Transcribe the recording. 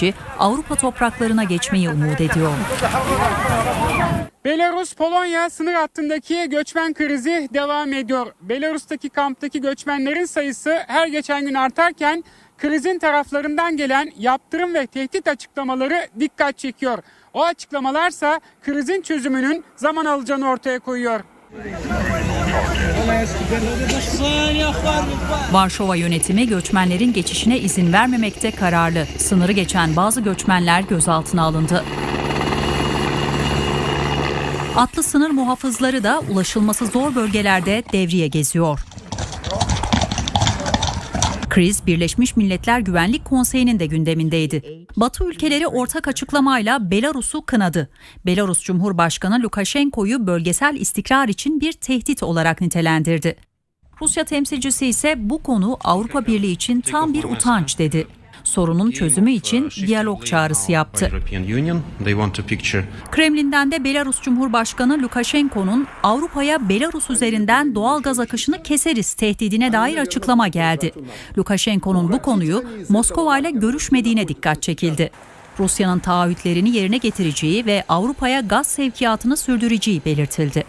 kişi Avrupa topraklarına geçmeyi umut ediyor. Belarus-Polonya sınır hattındaki göçmen krizi devam ediyor. Belarus'taki kamptaki göçmenlerin sayısı her geçen gün artarken krizin taraflarından gelen yaptırım ve tehdit açıklamaları dikkat çekiyor. O açıklamalarsa krizin çözümünün zaman alacağını ortaya koyuyor. Varşova yönetimi göçmenlerin geçişine izin vermemekte kararlı. Sınırı geçen bazı göçmenler gözaltına alındı. Atlı sınır muhafızları da ulaşılması zor bölgelerde devriye geziyor. Kriz Birleşmiş Milletler Güvenlik Konseyi'nin de gündemindeydi. Batı ülkeleri ortak açıklamayla Belarus'u kınadı. Belarus Cumhurbaşkanı Lukashenko'yu bölgesel istikrar için bir tehdit olarak nitelendirdi. Rusya temsilcisi ise bu konu Avrupa Birliği için tam bir utanç dedi. Sorunun çözümü için diyalog çağrısı yaptı. Kremlin'den de Belarus Cumhurbaşkanı Lukashenko'nun Avrupa'ya Belarus üzerinden doğal gaz akışını keseriz tehdidine dair açıklama geldi. Lukashenko'nun bu konuyu Moskova ile görüşmediğine dikkat çekildi. Rusya'nın taahhütlerini yerine getireceği ve Avrupa'ya gaz sevkiyatını sürdüreceği belirtildi.